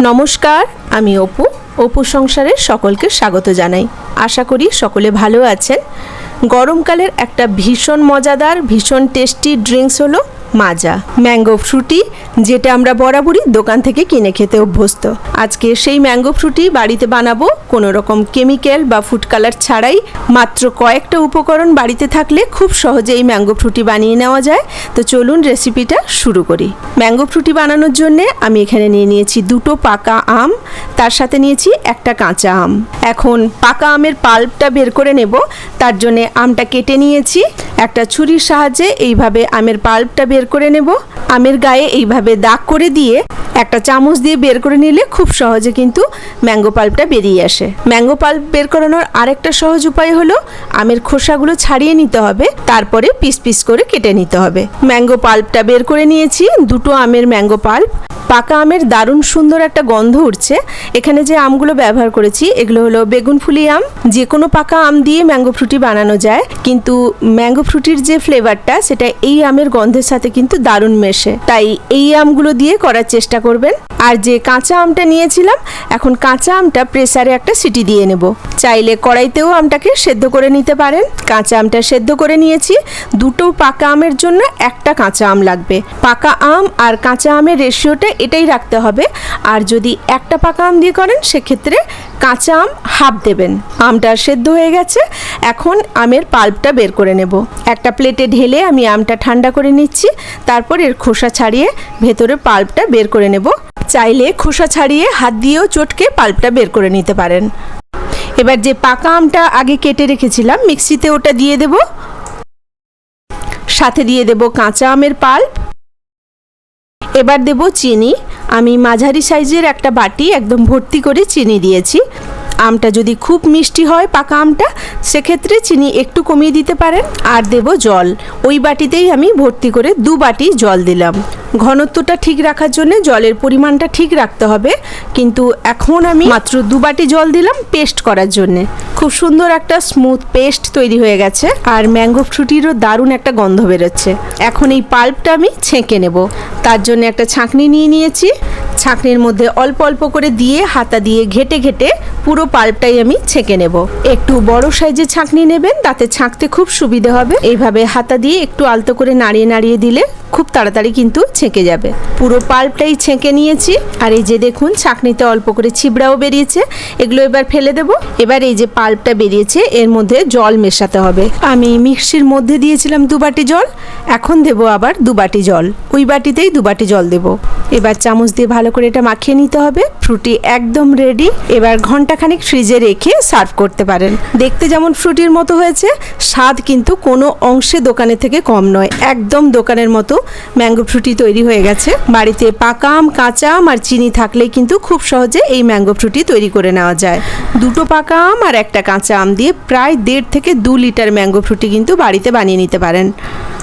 নমস্কার, আমি অপু। অপু সংসারের সকলকে স্বাগত জানাই। আশা করি সকলে ভালো আছেন। গরমকালের একটা ভীষণ মজাদার, ভীষণ টেস্টি ড্রিঙ্কস হলো মাজা ম্যাঙ্গো ফ্রুটি যেটা আমরা বরাবরই দোকান থেকে কিনে খেতে অভ্যস্ত। আজকে সেই ম্যাঙ্গো ফ্রুটি বাড়িতে বানাবো, কোনো রকম কেমিক্যাল বা ফুড কালার ছাড়াই, মাত্র কয়েকটা উপকরণ বাড়িতে থাকলে খুব সহজে এই ম্যাঙ্গো ফ্রুটি বানিয়ে নেওয়া যায়। তো চলুন রেসিপিটা শুরু করি। ম্যাঙ্গো ফ্রুটি বানানোর জন্য আমি এখানে নিয়ে নিয়েছি দুটো পাকা আম, তার সাথে নিয়েছি একটা কাঁচা আম। এখন পাকা আমের পাল্পটা বের করে নেব, তার জন্য আমটা কেটে নিয়েছি। একটা ছুরির সাহায্যে এইভাবে আমের পাল্পটা বের করে নেব। আমের গায়ে এইভাবে দাগ করে দিয়ে একটা চামচ দিয়ে বের করে নিলে খুব সহজে কিন্তু ম্যাঙ্গো পাল্পটা বেরিয়ে আসে। ম্যাঙ্গো পাল্প বের করানোর আরেকটা সহজ উপায় হলো আমের খোসাগুলো ছাড়িয়ে নিতে হবে, তারপরে পিস পিস করে কেটে নিতে হবে। ম্যাঙ্গো পাল্পটা বের করে নিয়েছি, দুটো আমের ম্যাঙ্গো পাল্প। পাকা আমের দারুণ সুন্দর একটা গন্ধ উঠছে। এখানে যে আমগুলো ব্যবহার করেছি, এগুলো হলো বেগুন ফুলি আম। যে কোনো পাকা আম দিয়ে ম্যাঙ্গো ফ্রুটি বানানো যায়, কিন্তু ম্যাঙ্গো ফ্রুটির যে ফ্লেভারটা, সেটা এই আমের গন্ধের সাথে কিন্তু দারুণ মেশে। তাই এই আমগুলো দিয়ে করার চেষ্টা করবেন। আর যে কাঁচা আমটা নিয়েছিলাম, এখন কাঁচা আমটা প্রেসারে একটা সিটি দিয়ে নেব। চাইলে কড়াইতেও আমটাকে সেদ্ধ করে নিতে পারেন। কাঁচা আমটা সেদ্ধ করে নিয়েছি। দুটো পাকা আমের জন্য একটা কাঁচা আম লাগবে। পাকা আম আর কাঁচা আমের রেশিওটা এটাই রাখতে হবে। আর যদি একটা পাকা আম দিয়ে করেন, সেক্ষেত্রে কাঁচা আম হাফ দেবেন। আমটা সেদ্ধ হয়ে গেছে। এখন আমের পাল্পটা বের করে নেব। একটা প্লেটে ঢেলে আমি আমটা ঠান্ডা করে নিচ্ছি। তারপর এর খোসা ছাড়িয়ে ভেতরে পাল্পটা বের করে নেব। চাইলে খোসা ছাড়িয়ে হাত দিয়েও চটকে পাল্পটা বের করে নিতে পারেন। এবার যে পাকা আমটা আগে কেটে রেখেছিলাম, মিক্সিতে ওটা দিয়ে দেব। সাথে দিয়ে দেব কাঁচা আমের পাল্প। এবার দেব চিনি। আমি মাঝারি সাইজের একটা বাটি একদম ভর্তি করে চিনি দিয়েছি। আমটা যদি খুব মিষ্টি হয় পাকা আমটা, সেক্ষেত্রে চিনি একটু কমিয়ে দিতে পারেন। আর দেব জল। ওই বাটিতেই আমি ভর্তি করে দু বাটি জল দিলাম। ঘনত্বটা ঠিক রাখার জন্য জলের পরিমাণটা ঠিক রাখতে হবে। কিন্তু এখন আমি মাত্র দু বাটি জল দিলাম পেস্ট করার জন্য। খুব সুন্দর একটা স্মুথ পেস্ট তৈরি হয়ে গেছে, আর ম্যাঙ্গো ফ্রুটিরও দারুণ একটা গন্ধ বেরোচ্ছে। এখন এই পাল্পটা আমি ছেঁকে নেব। তার জন্য একটা ছাঁকনি নিয়ে নিয়েছি। ছাঁকনির মধ্যে অল্প অল্প করে দিয়ে, হাতা দিয়ে ঘেটে ঘেটে পুরো পাল্পটাই আমি ছেঁকে নেব। একটু বড় সাইজের ছাঁকনি নেবেন, তাতে ছাঁকতে খুব সুবিধে হবে। এইভাবে হাতা দিয়ে একটু আলতো করে নাড়িয়ে নাড়িয়ে দিলে খুব তাড়াতাড়ি কিন্তু ছেঁকে যাবে। পুরো পাল্পটাই ছেঁকে নিয়েছি। আর এই যে দেখুন, ছাঁকনিতে অল্প করে ছিবড়াও বেরিয়েছে। এগুলো এবার ফেলে দেব। এবার এই যে পাল্পটা বেরিয়েছে, এর মধ্যে জল মেশাতে হবে। আমি মিক্সির মধ্যে দিয়েছিলাম দু বাটি জল, এখন দেব আবার দু বাটি জল। ওই বাটিতেই দু বাটি জল দেব। এবার চামচ দিয়ে ভালো করে এটা মাখিয়ে নিতে হবে। ফ্রুটি একদম রেডি এবার ঘন্টাখানিক ফ্রিজে রেখে সার্ভ করতে পারেন। দেখতে যেমন ফ্রুটির মতো হয়েছে, স্বাদ কিন্তু কোনো অংশে দোকানের থেকে কম নয়। একদম দোকানের মতো ম্যাঙ্গো ফ্রুটি তৈরি হয়ে গেছে। বাড়িতে পাকা আম কাঁচা আম আর চিনি থাকলেই কিন্তু খুব সহজে এই ম্যাঙ্গো ফ্রুটি তৈরি করে নেওয়া যায়। দুটো পাকা আম আর একটা কাঁচা আম দিয়ে প্রায় দেড় থেকে দু লিটার ম্যাঙ্গো ফ্রুটি কিন্তু বাড়িতে বানিয়ে নিতে পারেন।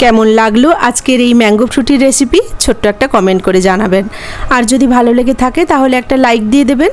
কেমন লাগল আজকের এই ম্যাঙ্গো ফ্রুটির রেসিপি ছোট্ট একটা কমেন্ট করে জানাবেন। আর যদি ভালো লেগে থাকে তাহলে একটা লাইক দিয়ে দেবেন।